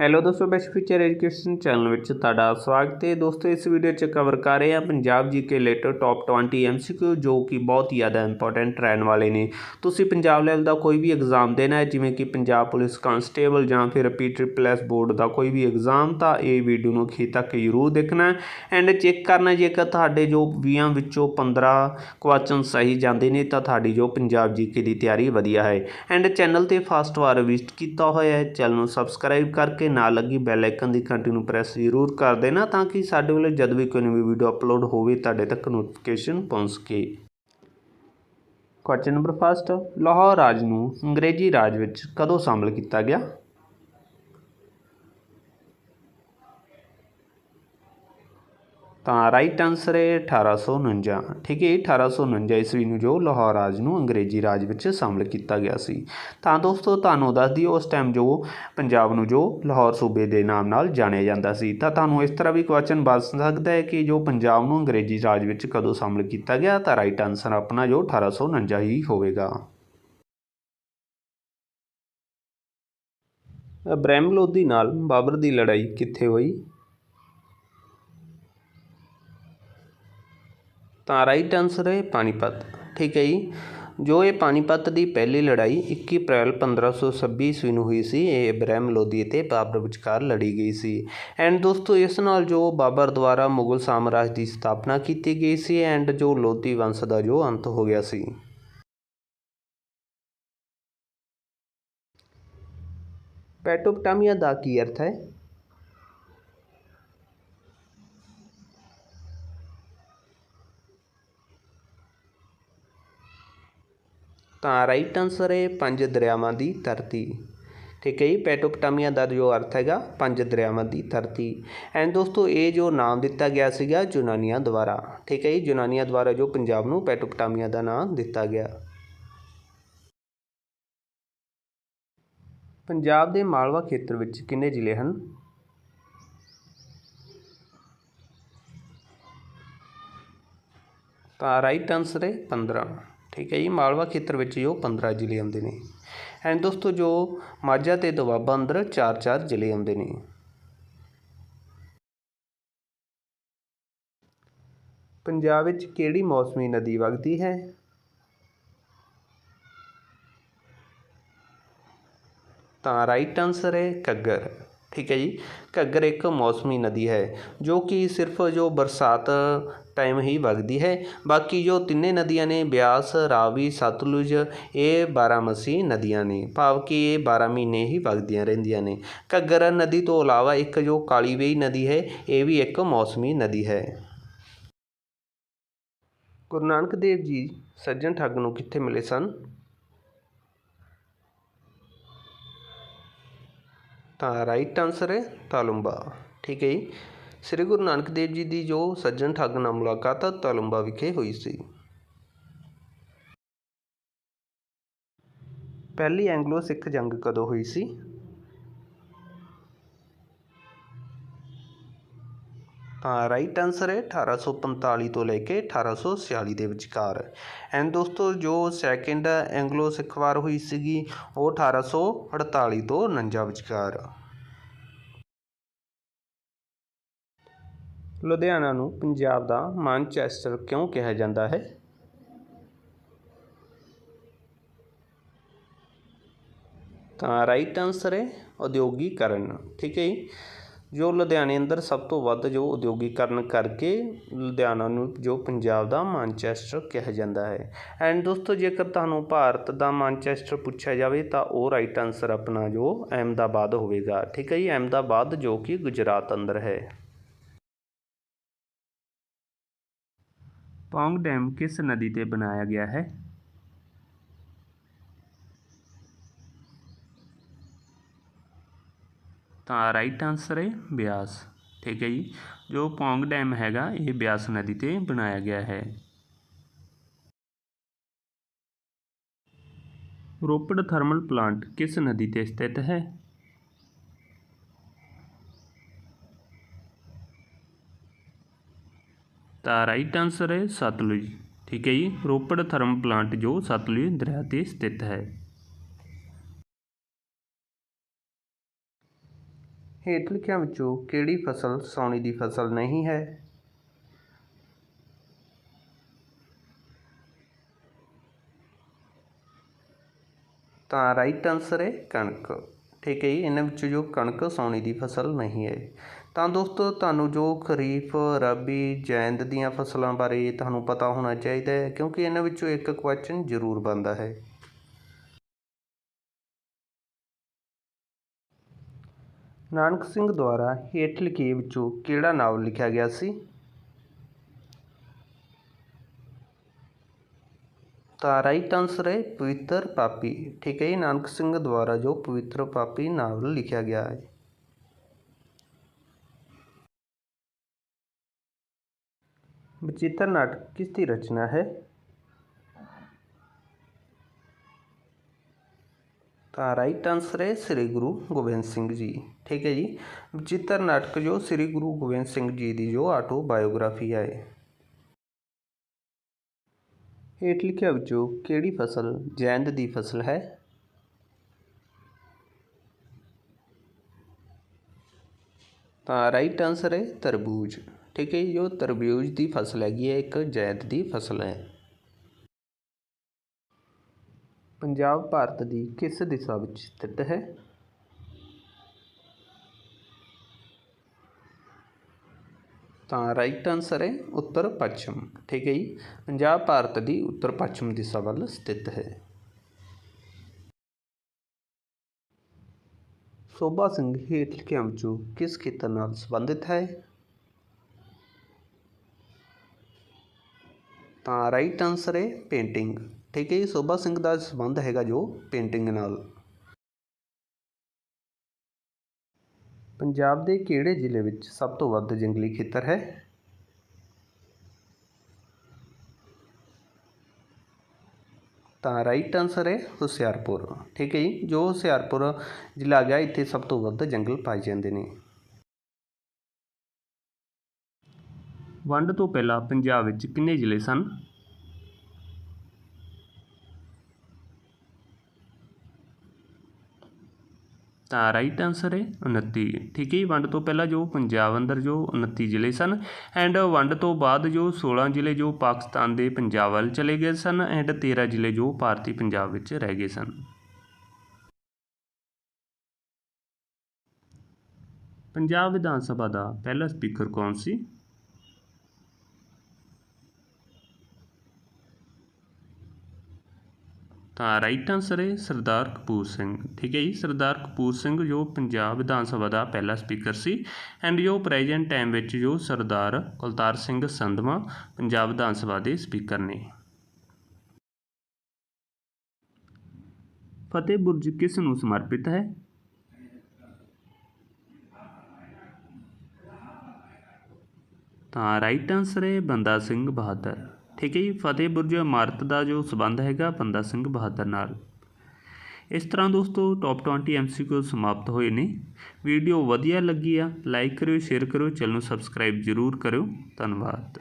Hello ਦੋਸਤੋ best future education channel ਵਿੱਚ ਤੁਹਾਡਾ ਸਵਾਗਤ ਹੈ। ਦੋਸਤੋ, ਇਸ ਵੀਡੀਓ 'ਚ ਕਵਰ ਕਰ ਰਹੇ ਹਾਂ Punjab GK letter top 20 MCQ ਜੋ ਕਿ ਬਹੁਤ ਹੀ ਜ਼ਿਆਦਾ ਇੰਪੋਰਟੈਂਟ ਰਹਿਣ ਵਾਲੇ ਨੇ। ਤੁਸੀਂ ਪੰਜਾਬ ਲੈਵਲ ਦਾ ਕੋਈ ਵੀ ਐਗਜ਼ਾਮ ਦੇਣਾ ਹੈ, ਜਿਵੇਂ ਕਿ ਪੰਜਾਬ ਪੁਲਿਸ ਕਾਂਸਟੇਬਲ ਜਾਂ ਫਿਰ ਪੀ ਟ੍ਰਿਪਲ ਬੋਰਡ ਦਾ ਕੋਈ ਵੀ ਐਗਜ਼ਾਮ ਤਾਂ ਇਹ ਵੀਡੀਓ ਨੂੰ ਅਖੀਰ ਤੱਕ ਜ਼ਰੂਰ ਦੇਖਣਾ ਐਂਡ ਚੈੱਕ ਕਰਨਾ, ਜੇਕਰ ਤੁਹਾਡੇ ਜੋ 20 ਵਿੱਚੋਂ 15 ਕੁਐਸਚਨ ਸਹੀ ਜਾਂਦੇ ਨੇ, ਤਾਂ ਤੁਹਾਡੀ ਜੋ ਪੰਜਾਬ ਜੀਕੇ ਦੀ ਤਿਆਰੀ ਵਧੀਆ ਹੈ। ਐਂਡ ਚੈਨਲ ਤੇ ਫਸਟ ਵਾਰ ਵਿਜ਼ਿਟ ਕੀਤਾ ਹੋਇਆ ਹੈ ਚੈਨਲ ਨੂੰ ਸਬਸਕ੍ਰਾਈਬ ਕਰਕੇ ਨਾਲ ਲੱਗੀ ਬੈਲ ਆਈਕਨ ਦੀ ਘੰਟੀ ਨੂੰ ਪ੍ਰੈਸ ਜ਼ਰੂਰ ਕਰ ਦੇਣਾ ਤਾਂ ਕਿ ਸਾਡੇ ਵੱਲੋਂ ਜਦ ਵੀ ਕੋਈ ਨਵੀਂ ਵੀਡੀਓ ਅਪਲੋਡ ਹੋਵੇ, ਤੁਹਾਡੇ ਤੱਕ ਨੋਟੀਫਿਕੇਸ਼ਨ ਪਹੁੰਚ ਸਕੇ। ਕੁਐਸਚਨ ਨੰਬਰ ਫਸਟ ਲਾਹੌਰ ਰਾਜ ਨੂੰ ਅੰਗਰੇਜ਼ੀ ਰਾਜ ਵਿੱਚ ਕਦੋਂ ਸ਼ਾਮਲ ਕੀਤਾ ਗਿਆ? ਤਾਂ ਰਾਈਟ ਆਨਸਰ ਹੈ 1849 ਠੀਕ ਹੈ 1849 ਈਸਵੀ ਨੂੰ ਜੋ ਲਾਹੌਰ ਰਾਜ ਨੂੰ ਅੰਗਰੇਜ਼ੀ ਰਾਜ ਵਿੱਚ ਸ਼ਾਮਲ ਕੀਤਾ ਗਿਆ ਸੀ। ਤਾਂ ਦੋਸਤੋ, ਤੁਹਾਨੂੰ ਦੱਸ ਦਈਏ, ਉਸ ਟਾਈਮ ਜੋ ਪੰਜਾਬ ਨੂੰ ਜੋ ਲਾਹੌਰ ਸੂਬੇ ਦੇ ਨਾਮ ਨਾਲ ਜਾਣਿਆ ਜਾਂਦਾ ਸੀ। ਤਾਂ ਤੁਹਾਨੂੰ ਇਸ ਤਰ੍ਹਾਂ ਵੀ ਕੁਐਸਚਨ ਬਣ ਸਕਦਾ ਹੈ ਕਿ ਜੋ ਪੰਜਾਬ ਨੂੰ ਅੰਗਰੇਜ਼ੀ ਰਾਜ ਵਿੱਚ ਕਦੋਂ ਸ਼ਾਮਲ ਕੀਤਾ ਗਿਆ, ਤਾਂ ਰਾਈਟ ਆਨਸਰ ਆਪਣਾ ਜੋ 1849 ਹੀ ਹੋਵੇਗਾ। ਬ੍ਰਹਮ ਲੋਧੀ ਨਾਲ ਬਾਬਰ ਦੀ ਲੜਾਈ ਕਿੱਥੇ ਹੋਈ? ਤਾਂ ਰਾਈਟ ਆਨਸਰ ਹੈ ਪਾਣੀਪਤ। ਠੀਕ ਹੈ ਜੀ? ਜੋ ਇਹ ਪਾਣੀਪਤ ਦੀ ਪਹਿਲੀ ਲੜਾਈ 21 ਅਪ੍ਰੈਲ 1526 ਈਸਵੀ ਨੂੰ ਹੋਈ ਸੀ, ਇਹ ਇਬਰਾਹਿਮ ਲੋਧੀ ਅਤੇ ਬਾਬਰ ਵਿਚਕਾਰ ਲੜੀ ਗਈ ਸੀ। ਐਂਡ ਦੋਸਤੋ, ਇਸ ਨਾਲ ਜੋ ਬਾਬਰ ਦੁਆਰਾ ਮੁਗਲ ਸਾਮਰਾਜ ਦੀ ਸਥਾਪਨਾ ਕੀਤੀ ਗਈ ਸੀ ਐਂਡ ਜੋ ਲੋਧੀ ਵੰਸ਼ ਦਾ ਜੋ ਅੰਤ ਹੋ ਗਿਆ ਸੀ। ਪੈਟੋਪਟਾਮੀਆ ਦਾ ਕੀ ਅਰਥ ਹੈ? ਤਾਂ ਰਾਈਟ ਆਨਸਰ ਹੈ ਪੰਜ ਦਰਿਆਵਾਂ ਦੀ ਧਰਤੀ। ਠੀਕ ਹੈ ਜੀ, ਪੈਟੋਪਟਾਮੀਆ ਦਾ ਜੋ ਅਰਥ ਹੈਗਾ, ਪੰਜ ਦਰਿਆਵਾਂ ਦੀ ਧਰਤੀ। ਐਂਡ ਦੋਸਤੋ, ਇਹ ਜੋ ਨਾਮ ਦਿੱਤਾ ਗਿਆ ਸੀਗਾ ਯੂਨਾਨੀਆਂ ਦੁਆਰਾ। ਠੀਕ ਹੈ ਜੀ, ਯੂਨਾਨੀਆਂ ਦੁਆਰਾ ਜੋ ਪੰਜਾਬ ਨੂੰ ਪੈਟੋਪਟਾਮੀਆ ਦਾ ਨਾਮ ਦਿੱਤਾ ਗਿਆ। ਪੰਜਾਬ ਦੇ ਮਾਲਵਾ ਖੇਤਰ ਵਿੱਚ ਕਿੰਨੇ ਜ਼ਿਲ੍ਹੇ ਹਨ? ਤਾਂ ਰਾਈਟ ਆਨਸਰ ਹੈ 15 ਠੀਕ ਹੈ ਜੀ, ਮਾਲਵਾ ਖੇਤਰ ਵਿੱਚ ਜੋ 15 ਜ਼ਿਲ੍ਹੇ ਆਉਂਦੇ ਨੇ। ਐਂਡ ਦੋਸਤੋ, ਜੋ ਮਾਝਾ ਤੇ ਦੁਆਬਾ ਅੰਦਰ 4-4 ਜ਼ਿਲ੍ਹੇ ਆਉਂਦੇ ਨੇ। ਪੰਜਾਬ ਵਿੱਚ ਕਿਹੜੀ ਮੌਸਮੀ ਨਦੀ ਵਗਦੀ ਹੈ? ਤਾਂ ਰਾਈਟ ਆਨਸਰ ਹੈ ਘੱਗਰ। ਠੀਕ ਹੈ ਜੀ। ਘੱਗਰ ਇੱਕ ਮੌਸਮੀ ਨਦੀ ਹੈ, ਜੋ ਕਿ ਸਿਰਫ ਜੋ ਬਰਸਾਤ ਟਾਈਮ ਹੀ ਵਗਦੀ ਹੈ। ਬਾਕੀ ਜੋ ਤਿੰਨੇ ਨਦੀਆਂ ਨੇ, ਬਿਆਸ, ਰਾਵੀ, ਸਤਲੁਜ, ਇਹ ਬਾਰਾਮਸੀ ਨਦੀਆਂ ਨੇ। ਭਾਵ ਕਿ ਇਹ 12 ਮਹੀਨੇ ਹੀ ਵਗਦੀਆਂ ਰਹਿੰਦੀਆਂ ਨੇ। ਘੱਗਰ ਨਦੀ ਤੋਂ ਇਲਾਵਾ ਇੱਕ ਜੋ ਕਾਲੀ ਨਦੀ ਹੈ, ਇਹ ਵੀ ਇੱਕ ਮੌਸਮੀ ਨਦੀ ਹੈ। ਗੁਰੂ ਨਾਨਕ ਦੇਵ ਜੀ, ਸੱਜਣ ਠੱਗ ਨੂੰ ਕਿੱਥੇ ਮਿਲੇ ਸਨ? ਤਾਂ ਰਾਈਟ ਆਨਸਰ ਹੈ ਤਾਲੁੰਬਾ। ਠੀਕ ਹੈ ਜੀ। ਸ੍ਰੀ ਗੁਰੂ ਨਾਨਕ ਦੇਵ ਜੀ ਦੀ ਜੋ ਸੱਜਣ ਠੱਗ ਨਾਲ ਮੁਲਾਕਾਤ ਤਾਲੁੰਬਾ ਵਿਖੇ ਹੋਈ ਸੀ। ਪਹਿਲੀ ਐਂਗਲੋ ਸਿੱਖ ਜੰਗ ਕਦੋਂ ਹੋਈ ਸੀ? ਤਾਂ ਰਾਈਟ ਆਨਸਰ ਹੈ 1845 ਤੋਂ ਲੈ ਕੇ 1846 ਦੇ ਵਿਚਕਾਰ। ਐਂਡ ਦੋਸਤੋ, ਜੋ ਸੈਕਿੰਡ ਐਂਗਲੋ ਸਿੱਖ ਵਾਰ ਹੋਈ ਸੀਗੀ, ਉਹ 1848 ਤੋਂ 49 ਵਿਚਕਾਰ। ਲੁਧਿਆਣਾ ਨੂੰ ਪੰਜਾਬ ਦਾ ਮਾਨਚੈਸਟਰ ਕਿਉਂ ਕਿਹਾ ਜਾਂਦਾ ਹੈ? ਤਾਂ ਰਾਈਟ ਆਨਸਰ ਹੈ ਉਦਯੋਗੀਕਰਨ। ਠੀਕ ਹੈ ਜੀ? ਜੋ ਲੁਧਿਆਣੇ ਅੰਦਰ ਸਭ ਤੋਂ ਵੱਧ ਜੋ ਉਦਯੋਗੀਕਰਨ ਕਰਕੇ ਲੁਧਿਆਣਾ ਨੂੰ ਜੋ ਪੰਜਾਬ ਦਾ ਮਾਨਚੈਸਟਰ ਕਿਹਾ ਜਾਂਦਾ ਹੈ। ਐਂਡ ਦੋਸਤੋ, ਜੇਕਰ ਤੁਹਾਨੂੰ ਭਾਰਤ ਦਾ ਮਾਨਚੈਸਟਰ ਪੁੱਛਿਆ ਜਾਵੇ, ਤਾਂ ਉਹ ਰਾਈਟ ਆਨਸਰ ਆਪਣਾ ਜੋ ਅਹਿਮਦਾਬਾਦ ਹੋਵੇਗਾ। ਠੀਕ ਹੈ ਜੀ, ਅਹਿਮਦਾਬਾਦ ਜੋ ਕਿ ਗੁਜਰਾਤ ਅੰਦਰ ਹੈ। ਪੌਂਗ ਡੈਮ ਕਿਸ ਨਦੀ ਤੇ ਬਣਾਇਆ ਗਿਆ ਹੈ? ਤਾਂ ਰਾਈਟ ਆਨਸਰ ਹੈ ਬਿਆਸ, ਠੀਕ ਹੈ ਜੀ। ਜੋ ਪੌਂਗ ਡੈਮ ਹੈਗਾ, ਇਹ ਬਿਆਸ ਨਦੀ ਤੇ ਬਣਾਇਆ ਗਿਆ ਹੈ। ਰੋਪੜ ਥਰਮਲ ਪਲਾਂਟ ਕਿਸ ਨਦੀ ਤੇ ਸਥਿਤ ਹੈ? ਤਾਂ ਰਾਈਟ ਆਨਸਰ ਹੈ ਸਤਲੁਜ, ਠੀਕ ਹੈ ਜੀ। ਰੋਪੜ ਥਰਮਲ ਪਲਾਂਟ ਜੋ ਸਤਲੁਜ ਦਰਿਆ ਤੇ ਸਥਿਤ ਹੈ। ਹੇਠ ਲਿਖਿਆਂ ਵਿੱਚੋਂ ਕਿਹੜੀ ਫਸਲ ਸਾਉਣੀ ਦੀ ਫਸਲ ਨਹੀਂ ਹੈ? ਤਾਂ ਰਾਈਟ ਆਨਸਰ ਹੈ ਕਣਕ। ਠੀਕ ਹੈ ਜੀ, ਇਹਨਾਂ ਵਿੱਚੋਂ ਜੋ ਕਣਕ ਸਾਉਣੀ ਦੀ ਫਸਲ ਨਹੀਂ ਹੈ। ਤਾਂ ਦੋਸਤੋ, ਤੁਹਾਨੂੰ ਜੋ ਖਰੀਫ, ਰਬੀ, ਜੈਦ ਦੀਆਂ ਫਸਲਾਂ ਬਾਰੇ ਤੁਹਾਨੂੰ ਪਤਾ ਹੋਣਾ ਚਾਹੀਦਾ ਹੈ, ਕਿਉਂਕਿ ਇਹਨਾਂ ਵਿੱਚੋਂ ਇੱਕ ਕੁਐਸਚਨ ਜ਼ਰੂਰ ਬਣਦਾ ਹੈ। ਨਾਨਕ ਸਿੰਘ ਦੁਆਰਾ ਹੇਠ ਲਿਖੇ ਵਿੱਚੋਂ ਕਿਹੜਾ ਨਾਵਲ ਲਿਖਿਆ ਗਿਆ ਸੀ? ਤਾਂ ਰਾਈਟ ਆਨਸਰ ਪਵਿੱਤਰ ਪਾਪੀ। ਠੀਕ ਹੈ ਜੀ, ਨਾਨਕ ਸਿੰਘ ਦੁਆਰਾ ਜੋ ਪਵਿੱਤਰ ਪਾਪੀ ਨਾਵਲ ਲਿਖਿਆ ਗਿਆ ਹੈ। ਬਚਿੱਤਰ ਨਾਟਕ ਕਿਸ ਦੀ ਰਚਨਾ ਹੈ? ਤਾਂ ਰਾਈਟ ਆਨਸਰ ਹੈ ਸ੍ਰੀ ਗੁਰੂ ਗੋਬਿੰਦ ਸਿੰਘ ਜੀ। ਠੀਕ ਹੈ ਜੀ? ਬਚਿੱਤਰ ਨਾਟਕ ਜੋ ਸ੍ਰੀ ਗੁਰੂ ਗੋਬਿੰਦ ਸਿੰਘ ਜੀ ਦੀ ਜੋ ਆਟੋਬਾਇਓਗ੍ਰਾਫੀ ਹੈ ਹੇਠ ਲਿਖਿਆ ਵਿੱਚੋਂ ਕਿਹੜੀ ਫਸਲ ਜੈਦ ਦੀ ਫਸਲ ਹੈ? ਤਾਂ ਰਾਈਟ ਆਨਸਰ ਹੈ ਤਰਬੂਜ। ਠੀਕ ਹੈ ਜੀ, ਜੋ ਤਰਬੂਜ ਦੀ ਫਸਲ ਹੈਗੀ ਹੈ ਇੱਕ ਜੈਦ ਦੀ ਫਸਲ ਹੈ। ਪੰਜਾਬ ਭਾਰਤ ਦੀ ਕਿਸ ਦਿਸ਼ਾ ਵਿੱਚ ਸਥਿਤ ਹੈ? ਤਾਂ ਰਾਈਟ ਆਨਸਰ ਹੈ ਉੱਤਰ ਪੱਛਮ। ਠੀਕ ਹੈ ਜੀ? ਪੰਜਾਬ ਭਾਰਤ ਦੀ ਉੱਤਰ ਪੱਛਮ ਦਿਸ਼ਾ ਵੱਲ ਸਥਿਤ ਹੈ। ਸੋਭਾ ਸਿੰਘ ਹੇਠ ਲਿਖਿਆਂ ਵਿੱਚੋਂ ਕਿਸ ਖੇਤਰ ਨਾਲ ਸੰਬੰਧਿਤ ਹੈ? ਤਾਂ ਰਾਈਟ ਆਨਸਰ ਹੈ ਪੇਂਟਿੰਗ ਠੀਕ ਹੈ ਜੀ, ਸੋਭਾ ਸਿੰਘ ਦਾ ਸੰਬੰਧ ਹੈਗਾ ਜੋ ਪੇਂਟਿੰਗ ਨਾਲ। ਪੰਜਾਬ ਦੇ ਕਿਹੜੇ ਜ਼ਿਲ੍ਹੇ ਵਿੱਚ ਸਭ ਤੋਂ ਵੱਧ ਜੰਗਲੀ ਖੇਤਰ ਹੈ? ਤਾਂ ਰਾਈਟ ਆਨਸਰ ਹੈ ਹੁਸ਼ਿਆਰਪੁਰ। ਠੀਕ ਹੈ ਜੀ, ਜੋ ਹੁਸ਼ਿਆਰਪੁਰ ਜ਼ਿਲ੍ਹਾ ਗਿਆ ਇੱਥੇ ਸਭ ਤੋਂ ਵੱਧ ਜੰਗਲ ਪਾਏ ਜਾਂਦੇ ਨੇ। ਵੰਡ ਤੋਂ ਪਹਿਲਾਂ ਪੰਜਾਬ ਵਿੱਚ ਕਿੰਨੇ ਜ਼ਿਲ੍ਹੇ ਸਨ? ਤਾਂ ਰਾਈਟ ਆਨਸਰ ਹੈ 29 ਠੀਕ ਹੈ ਜੀ, ਵੰਡ ਤੋਂ ਪਹਿਲਾਂ ਜੋ ਪੰਜਾਬ ਅੰਦਰ ਜੋ 29 ਜ਼ਿਲ੍ਹੇ ਸਨ ਐਂਡ ਵੰਡ ਤੋਂ ਬਾਅਦ ਜੋ 16 ਜ਼ਿਲ੍ਹੇ ਜੋ ਪਾਕਿਸਤਾਨ ਦੇ ਪੰਜਾਬ ਵੱਲ ਚਲੇ ਗਏ ਸਨ ਐਂਡ 13 ਜ਼ਿਲ੍ਹੇ ਜੋ ਭਾਰਤੀ ਪੰਜਾਬ ਵਿੱਚ ਰਹਿ ਗਏ ਸਨ। ਪੰਜਾਬ ਵਿਧਾਨ ਸਭਾ ਦਾ ਪਹਿਲਾ ਸਪੀਕਰ ਕੌਣ ਸੀ? ਤਾਂ ਰਾਈਟ ਆਨਸਰ ਹੈ ਸਰਦਾਰ ਕਪੂਰ ਸਿੰਘ। ਠੀਕ ਹੈ ਜੀ, ਸਰਦਾਰ ਕਪੂਰ ਸਿੰਘ ਜੋ ਪੰਜਾਬ ਵਿਧਾਨ ਸਭਾ ਦਾ ਪਹਿਲਾ ਸਪੀਕਰ ਸੀ ਐਂਡ ਜੋ ਪ੍ਰੈਜ਼ੈਂਟ ਟਾਈਮ ਵਿੱਚ ਜੋ ਸਰਦਾਰ ਕੁਲਤਾਰ ਸਿੰਘ ਸੰਧਵਾ ਪੰਜਾਬ ਵਿਧਾਨ ਸਭਾ ਦੇ ਸਪੀਕਰ ਨੇ। ਫਤਿਹ ਬੁਰਜ ਕਿਸ ਨੂੰ ਸਮਰਪਿਤ ਹੈ? ਤਾਂ ਰਾਈਟ ਆਨਸਰ ਹੈ ਬੰਦਾ ਸਿੰਘ ਬਹਾਦਰ। ਠੀਕ ਹੈ ਜੀ ਫਤਿਹ ਬੁਰਜ ਇਮਾਰਤ ਦਾ ਜੋ ਸਬੰਧ ਹੈਗਾ ਬੰਦਾ ਸਿੰਘ ਬਹਾਦਰ ਨਾਲ। ਇਸ ਤਰ੍ਹਾਂ ਦੋਸਤੋ ਟੌਪ 20 ਐਮਸੀਕਿਊ ਸਮਾਪਤ ਹੋਏ ਨੇ। ਵੀਡੀਓ ਵਧੀਆ ਲੱਗੀ ਆ ਲਾਈਕ ਕਰਿਓ ਸ਼ੇਅਰ ਕਰਿਓ, ਚੈਨਲ ਨੂੰ ਸਬਸਕ੍ਰਾਈਬ ਜ਼ਰੂਰ ਕਰਿਓ। ਧੰਨਵਾਦ।